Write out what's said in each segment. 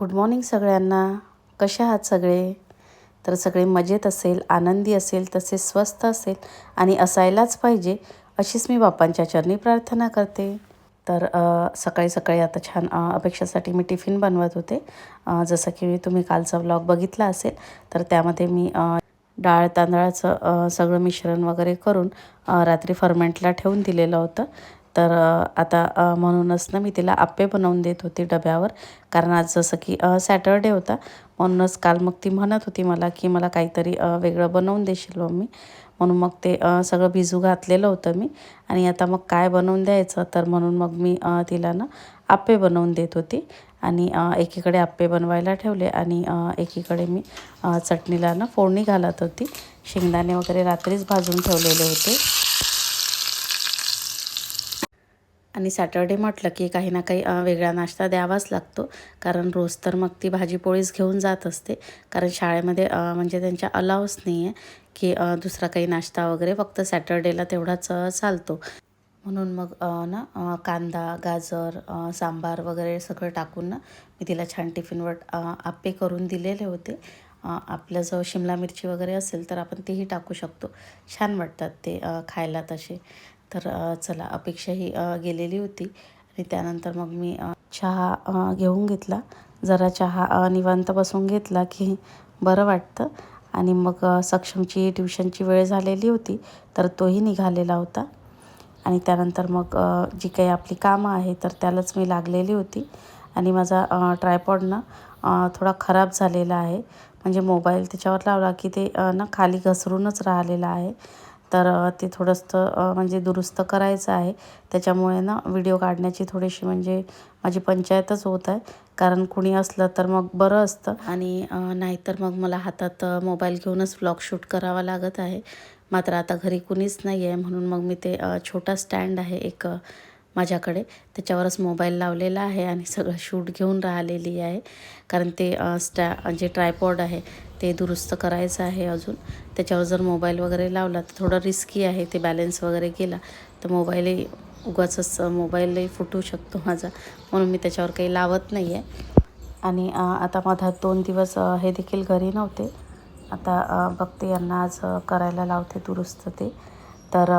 Good morning सगळ्यांना. कशा आहात सगळे? तर सगळे मजेत असेल आनंदी असेल तसेच स्वस्त असेल आणि असायलाच पाहिजे अशीच मी बाप्पांच्या चरणी प्रार्थना करते. तर सकाळी सकाळी आता छान अपेक्षासाठी मी टिफिन बनवत होते. जसं की तुम्ही कालचा व्लॉग बघितला असेल तर त्यामध्ये मी डाळ तांदळाचं सगळं मिश्रण वगैरे करून रात्री फर्मेंटला ठेवून दिलेलं होतं. तर आता म्हणूनच ना मी तिला आप्पे बनवून देत होती डब्यावर. कारण आज जसं की सॅटरडे होता. म्हणूनच काल मग ती म्हणत होती मला की मला काहीतरी वेगळं बनवून देशील मम्मी म्हणून मग ते सगळं भिजू घातलेलं होतं मी. आणि आता मग काय बनवून द्यायचं? तर म्हणून मग मी तिला ना आप्पे बनवून देत होती. आणि एकीकडे आप्पे बनवायला ठेवले आणि एकीकडे मी चटणीला ना फोडणी घालत होती. शेंगदाणे वगैरे रात्रीच भाजून ठेवलेले होते. आणि सॅटर्डे म्हटलं की काही ना काही वेगळा नाश्ता द्यावाच लागतो. कारण रोज तर मग ती भाजीपोळीच घेऊन जात असते. कारण शाळेमध्ये म्हणजे त्यांच्या अलावच नाही आहे की दुसरा काही नाश्ता वगैरे फक्त सॅटर्डेला तेवढाच चालतो. म्हणून मग ना कांदा गाजर सांबार वगैरे सगळं टाकून ना मी तिला छान टिफिनवर आप्पे करून दिलेले होते. अ, आपलं शिमला मिरची वगैरे असेल तर आपण तेही टाकू शकतो. छान वाटतात ते खायला तसे. तर चला अपेक्षा ही गेलेली होती. आणि त्यानंतर मग मी चहा घेऊन घेतला. जरा चहा निवांत बसून घेतला की बरं वाटतं. आणि मग सक्षमची ट्युशनची वेळ झालेली होती तर तोही निघालेला होता. आणि त्यानंतर मग जी काही आपली कामं आहे तर त्यालाच मी लागलेली होती. आणि माझा ट्रायपॉड ना थोडा खराब झालेला आहे. म्हणजे मोबाईल त्याच्यावर लावला की ते ना खाली घसरूनच राहिलेला आहे. तर ते थोडंसं म्हणजे दुरुस्त करायचं आहे. त्याच्यामुळे ना व्हिडिओ काढण्याची थोडीशी म्हणजे माझी पंचायतच होत आहे. कारण कुणी असलं तर मग बरं असतं. आणि नाहीतर मग मला हातात मोबाईल घेऊनच व्लॉग शूट करावा लागत आहे. मात्र आता घरी कुणीच नाही आहे. म्हणून मग मी ते छोटा स्टँड आहे एक माझ्याकडे. त्याच्यावरच मोबाईल लावलेला आहे आणि सगळं शूट घेऊन राहिलेली आहे. कारण ते स्टॅ जे ट्रायपॉड आहे ते दुरुस्त करायचं आहे अजून. त्याच्यावर जर मोबाईल वगैरे लावला तर थोडं रिस्की आहे ते बॅलन्स वगैरे गेला तर मोबाईलही उगाच मोबाईलही फुटू शकतो माझा. म्हणून मी त्याच्यावर काही लावत नाही आहे आणि आता माझा दोन दिवस हे देखील घरी नव्हते. आता बघते यांना आज करायला लावते दुरुस्त ते. तर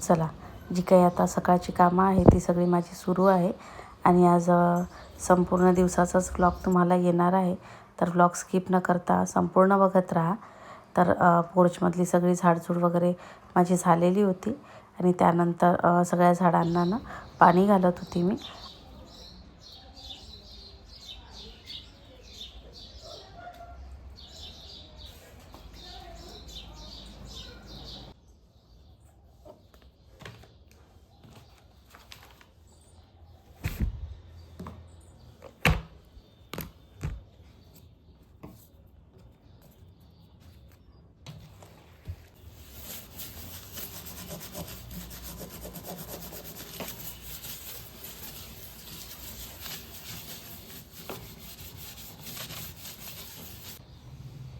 चला जी काही आता सकाळची कामं आहे ती सगळी माझी सुरू आहे. आणि आज संपूर्ण दिवसाचाच ब्लॉग तुम्हाला येणार आहे. तर व्लॉग स्किप न करता संपूर्ण बघत राहा. तर पोर्चमधली सगळी झाडझूड वगैरे माझी झालेली होती. आणि त्यानंतर सगळ्या झाडांना ना पाणी घालत होती मी.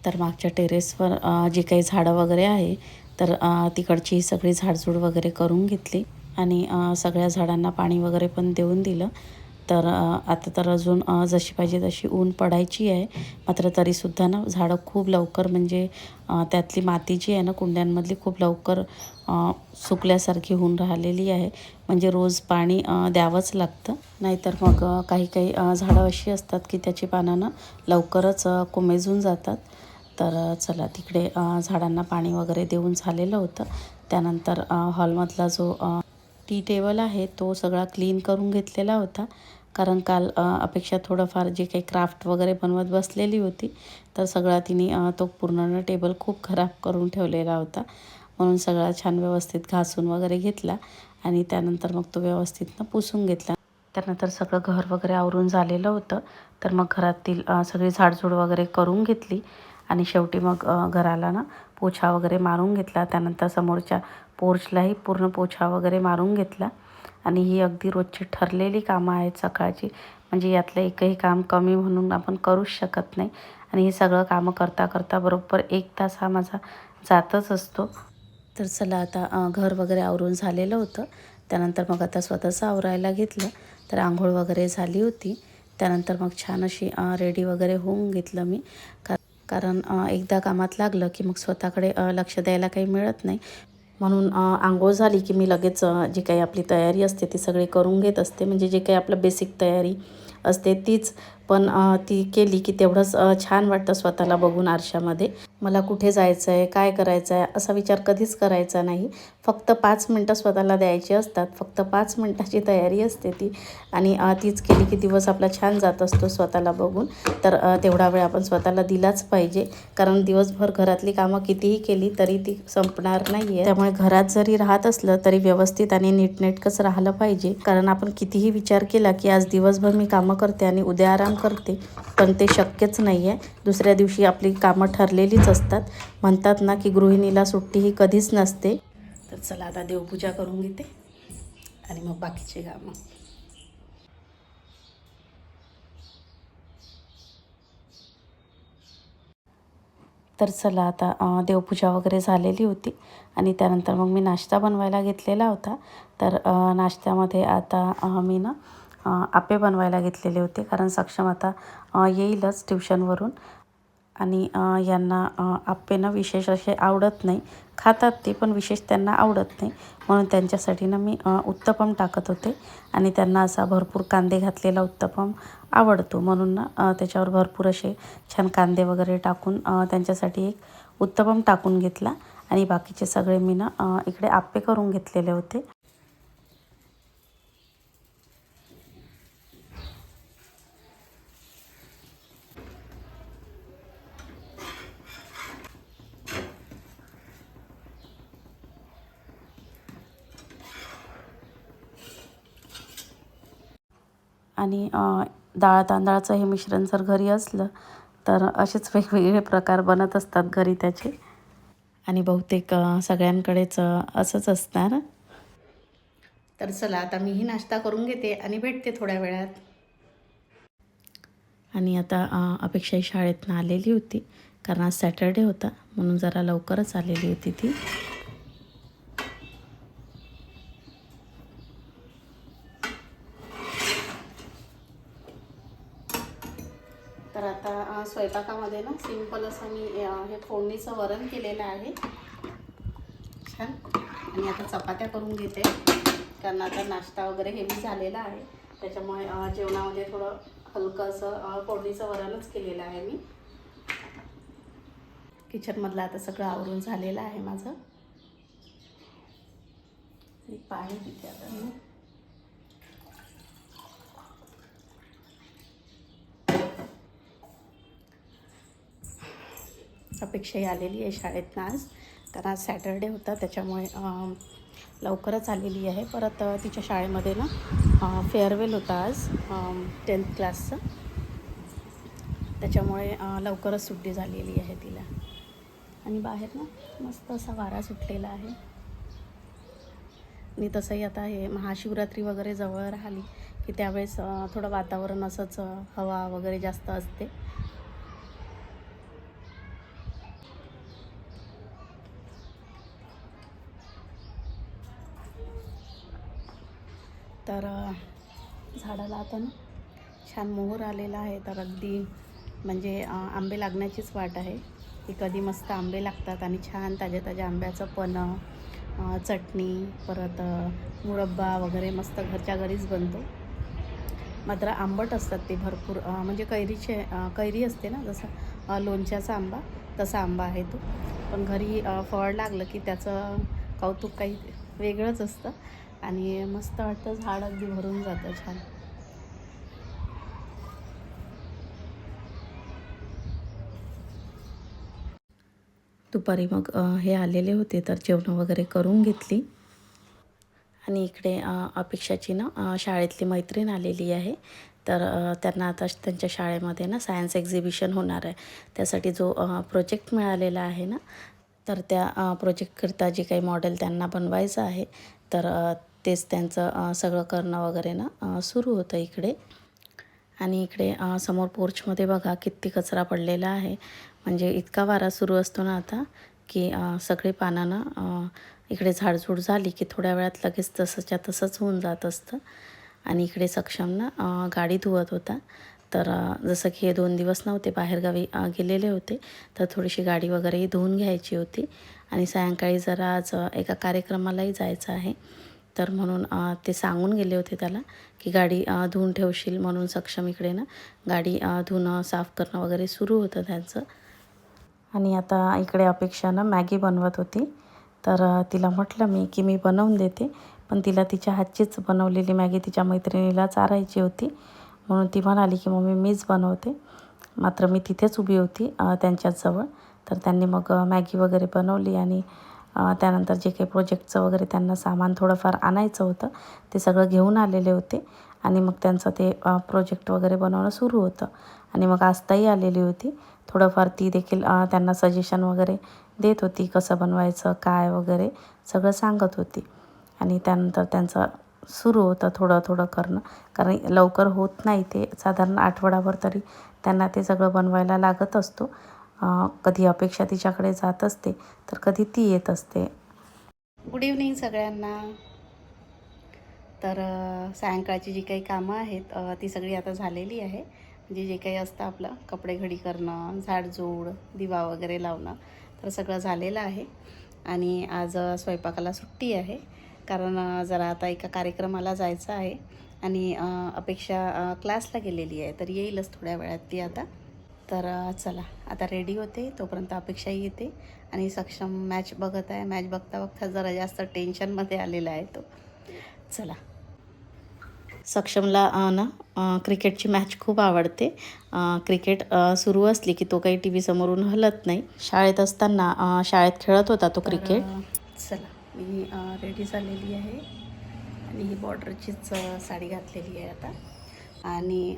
तर मागच्या टेरेसवर जे जी काही झाडं वगैरे आहे तर तिकडची सगळी झाडझूड वगैरे करून घेतली आणि सगळ्या झाडांना पाणी वगैरे पण देऊन दिलं. तर आता तर अजून जशी पाहिजे तशी ऊन पडायची आहे. मात्र तरीसुद्धा ना झाडं खूप लवकर म्हणजे त्यातली माती जी आहे ना कुंड्यांमधली खूप लवकर सुकल्यासारखी होऊन राहिलेली आहे. म्हणजे रोज पाणी द्यावंच लागतं. नाहीतर मग काही काही झाडं अशी असतात की त्याची पानं ना लवकरच कोमेजून जातात. तर चला तिकडे झाडांना पाणी वगैरे देऊन झालेलं होतं. त्यानंतर हॉलमधला जो टी टेबल आहे तो सगळा क्लीन करून घेतलेला होता. कारण काल अपेक्षा थोडंफार जे काही क्राफ्ट वगैरे बनवत बसलेली होती तर सगळा तिने तो पूर्ण टेबल खूप खराब करून ठेवलेला होता. म्हणून सगळा छान व्यवस्थित घासून वगैरे घेतला आणि त्यानंतर मग तो व्यवस्थितनं पुसून घेतला. त्यानंतर सगळं घर वगैरे आवरून झालेलं होतं. तर मग घरातील सगळी झाडझूड वगैरे करून घेतली. आणि शेवटी मग घराला ना पोछा वगैरे मारून घेतला. त्यानंतर समोरच्या पोर्चलाही पूर्ण पोछा वगैरे मारून घेतला. आणि ही अगदी रोजची ठरलेली कामं आहेत सकाळची. म्हणजे यातलं एकही काम कमी म्हणून आपण करूच शकत नाही. आणि हे सगळं कामं करता करता बरोबर एक तास हा माझा जातच असतो. तर चला आता घर वगैरे आवरून झालेलं होतं. त्यानंतर मग आता स्वतःचं आवरायला घेतलं. तर आंघोळ वगैरे झाली होती. त्यानंतर मग छान अशी रेडी वगैरे होऊन घेतलं मी. का कारण एकदा कामात लागलं की मग स्वतःकडे लक्ष द्यायला काही मिळत नाही. म्हणून आंघोळ झाली की मी लगेच जी काही आपली तयारी असते ती सगळी करून घेत असते. म्हणजे जे काही आपलं बेसिक तयारी असते तीच पण ती केली की तेवढंच छान वाटतं स्वतःला बघून आरशामध्ये. मला कुठे जायचं आहे काय करायचं आहे असा विचार कधीच करायचा नाही. फक्त पाच मिनटं स्वतःला द्यायची असतात. फक्त पाच मिनटाची तयारी असते ती. आणि तीच केली की दिवस आपला छान जात असतो स्वतःला बघून. तर तेवढा वेळ आपण स्वतःला दिलाच पाहिजे. कारण दिवसभर घरातली कामं कितीही केली तरी ती संपणार नाही आहे त्यामुळे घरात जरी राहत असलं तरी व्यवस्थित आणि नीटनेटकंच राहिलं पाहिजे. कारण आपण कितीही विचार केला की आज दिवसभर मी कामं करते आणि उद्या आराम करते पण ते शक्यच नाही आहे दुसऱ्या दिवशी आपली कामं ठरलेलीच असतात. म्हणतात ना की गृहिणीला सुट्टी ही कधीच नसते. तर चला आता देवपूजा करून घेते. आणि मग बाकीचे कामं. तर चला आता देवपूजा वगैरे झालेली होती. आणि त्यानंतर मग मी नाश्ता बनवायला घेतलेला होता. तर नाश्त्यामध्ये आता मी ना आप्पे बनवायला घेतलेले होते कारण सक्षम आता येईलच ट्युशनवरून. आणि यांना आप्पेनं विशेष असे आवडत नाही. खातात ते पण विशेष त्यांना आवडत नाही. म्हणून त्यांच्यासाठी ना मी उत्तपम टाकत होते. आणि त्यांना असा भरपूर कांदे घातलेला उत्तपम आवडतो. म्हणून ना त्याच्यावर भरपूर असे छान कांदे वगैरे टाकून त्यांच्यासाठी एक उत्तपम टाकून घेतला. आणि बाकीचे सगळे मी ना इकडे आप्पे करून घेतलेले होते. आणि डाळ तांदळाचं हे मिश्रण जर घरी असलं तर असेच वेगवेगळे प्रकार बनत असतात घरी त्याचे. आणि बहुतेक सगळ्यांकडेच असंच असणार. तर चला आता मीही नाश्ता करून घेते आणि भेटते थोड्या वेळात. आणि आता अपेक्षाही अपेक्षा शाळेतनं आलेली होती कारण आज सॅटर्डे होता म्हणून जरा लवकरच आलेली होती ती तर आता अ, स्वयंपाकामध्ये ना सिंपल असं मी हे फोडणीचं वरण केलेलं आहे. छान. आणि आता चपात्या करून घेते. कारण आता नाश्ता वगैरे हेवी झालेला आहे. त्याच्यामुळे जेवणामध्ये थोडं हलकं असं फोडणीचं वरणच केलेलं आहे मी. किचनमधलं आता सगळं आवरून झालेलं आहे माझं. पाणी तिथे आता अपेक्षाही आलेली आहे शाळेतनं आज. कारण आज सॅटरडे होता त्याच्यामुळे लवकरच आलेली आहे. परत तिच्या शाळेमध्ये ना फेअरवेल होता आज टेन्थ क्लासचं त्याच्यामुळे लवकरच सुट्टी झालेली आहे तिला. आणि बाहेर ना मस्त असा वारा सुटलेला आहे. आणि तसंही आता हे महाशिवरात्री वगैरे जवळ राहिली की त्यावेळेस थोडं वातावरण असंच हवा वगैरे जास्त असते. तर झाडाला आता ना छान मोहर आलेला आहे. तर अगदी म्हणजे आंबे लागण्याचीच वाट आहे. की कधी मस्त आंबे लागतात आणि छान ताज्या ताज्या आंब्याचं पण चटणी परत मुरब्बा वगैरे मस्त घरच्या घरीच बनतो. मात्र आंबट असतात ते भरपूर. म्हणजे कैरीचे कैरी असते ना जसं लोणच्याचा आंबा तसा आंबा आहे तो. पण घरी फळ लागलं की त्याचं कौतुक काही वेगळंच असतं. आणि मस्त वाटतं झाड अगदी भरून जातं छान. दुपारी मग हे आलेले होते तर जेवणं वगैरे करून घेतली. आणि इकडे अपेक्षाची ना शाळेतली मैत्रीण आलेली आहे. तर त्यांना आता त्यांच्या शाळेमध्ये ना सायन्स एक्झिबिशन होणार आहे. त्यासाठी जो प्रोजेक्ट मिळालेला आहे ना तर त्या प्रोजेक्टकरिता जे काही मॉडेल त्यांना बनवायचं आहे तर तेच त्यांचं सगळं करणं वगैरे ना सुरू होतं इकडे. आणि इकडे समोर पोर्चमध्ये बघा किती कचरा पडलेला आहे. म्हणजे इतका वारा सुरू असतो ना आता की सगळी पानं इकडे झाडझूड झाली की थोड्या वेळात लगेच तसंच्या तसंच होऊन जात असतं. आणि इकडे सक्षमनं ना गाडी धुवत होता. तर जसं की हे दोन दिवस नव्हते बाहेरगावी गेलेले होते तर थोडीशी गाडी वगैरेही धुवून घ्यायची होती. आणि सायंकाळी जरा आज एका कार्यक्रमालाही जायचं आहे. तर म्हणून ते सांगून गेले होते त्याला की गाडी धुवून ठेवशील म्हणून सक्षम इकडे ना. गाडी धुणं साफ करणं वगैरे सुरू होतं त्यांचं. आणि आता इकडे अपेक्षानं मॅगी बनवत होती. तर तिला म्हटलं मी की मी बनवून देते. पण तिला तिच्या हातचीच बनवलेली मॅगी तिच्या मैत्रिणीला चारायची होती. म्हणून ती म्हणाली की मम्मी मीच बनवते. मात्र मी तिथेच उभी होती त्यांच्याजवळ. तर त्यांनी मग मॅगी वगैरे बनवली आणि त्यानंतर जे काही प्रोजेक्टचं वगैरे त्यांना सामान थोडंफार आणायचं होतं ते सगळं घेऊन आलेले होते. आणि मग त्यांचं ते प्रोजेक्ट वगैरे बनवणं सुरू होतं. आणि मग आस्ताही आलेली होती. थोडंफार ती देखील त्यांना सजेशन वगैरे देत होती कसं बनवायचं काय वगैरे सगळं सांगत होती. आणि त्यानंतर त्यांचं सुरू होतं थोडं थोडं करणं. कारण लवकर होत नाही ते. साधारण आठवडाभर तरी त्यांना ते सगळं बनवायला लागत असतो. कधी अपेक्षा तिच्याकडे जात असते तर कधी ती येत असते. गुड इव्हनिंग सगळ्यांना. तर सायंकाळची जी काही कामं आहेत ती सगळी आता झालेली आहे. म्हणजे जे काही असतं आपलं कपडे घडी करणं झाडझूड दिवा वगैरे लावणं तर सगळं झालेलं आहे. आणि आज स्वयंपाकाला सुट्टी आहे. कारण जरा आता एका कार्यक्रमाला जायचं आहे. आणि अपेक्षा क्लासला गेलेली आहे. तर येईलच थोड्या वेळात ती आता. तर चला. आता रेडी होते. तोपर्यंत अपेक्षाही येते. आणि सक्षम मॅच बघत आहे. मॅच बघता बघता जरा जास्त टेन्शनमध्ये आलेला आहे तो. चला. सक्षमला ना क्रिकेटची मॅच खूप आवडते. क्रिकेट सुरू असली की तो काही टी व्ही समोरून हलत नाही. शाळेत असताना शाळेत खेळत होता तो क्रिकेट. चला. मी रेडी झालेली आहे. आणि ही बॉर्डरचीच साडी घातलेली आहे आता. आणि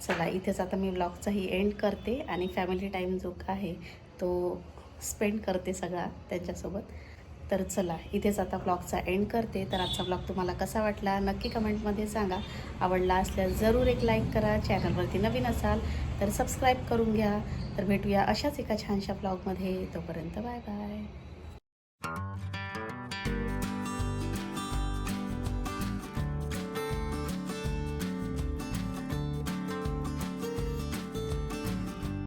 चला इथेच आता मी ब्लॉगचाही एंड करते आणि फॅमिली टाईम जो आहे तो स्पेंड करते सगळा त्यांच्यासोबत. तर चला इथेच आता ब्लॉगचा एंड करते. तर आजचा ब्लॉग तुम्हाला कसा वाटला नक्की कमेंटमध्ये सांगा. आवडला असल्यास जरूर एक लाईक करा चॅनलवरती नवीन असाल तर सबस्क्राईब करून घ्या. तर भेटूया अशाच एका छानशा ब्लॉगमध्ये तोपर्यंत बाय बाय